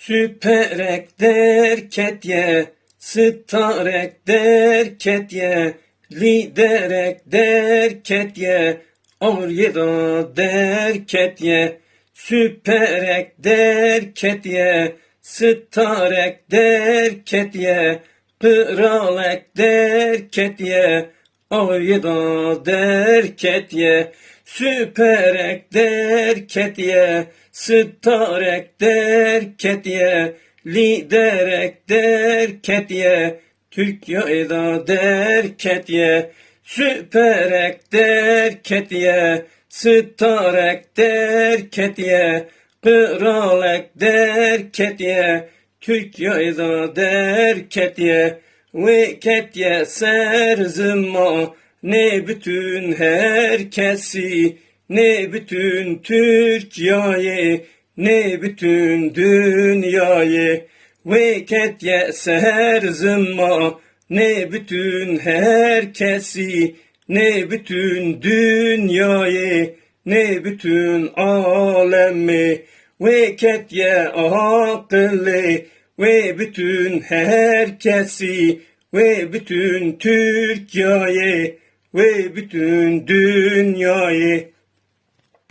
Süperek derket ye, starek derket ye, liderek derket ye, oryeda derket ye, süperek derket ye, starek derket ye, kralek derket ye, oryeda derket ye, süperek derket ye, starek derket ye, liderek derket ye, Türkiye'de derket ye, süperek derket ye, starek derket ye, kralek derket ye, Türkiye'de derket ye, veket ye serzıma, ne bütün herkesi, ne bütün Türkiye'yi, ne bütün dünyayı. Veket ye serzıma, ne bütün herkesi, ne bütün dünyayı, ne bütün alemi. Veket ye akıllı, ve bütün herkesi, ve bütün Türkiye'yi, ve bütün dünyayı.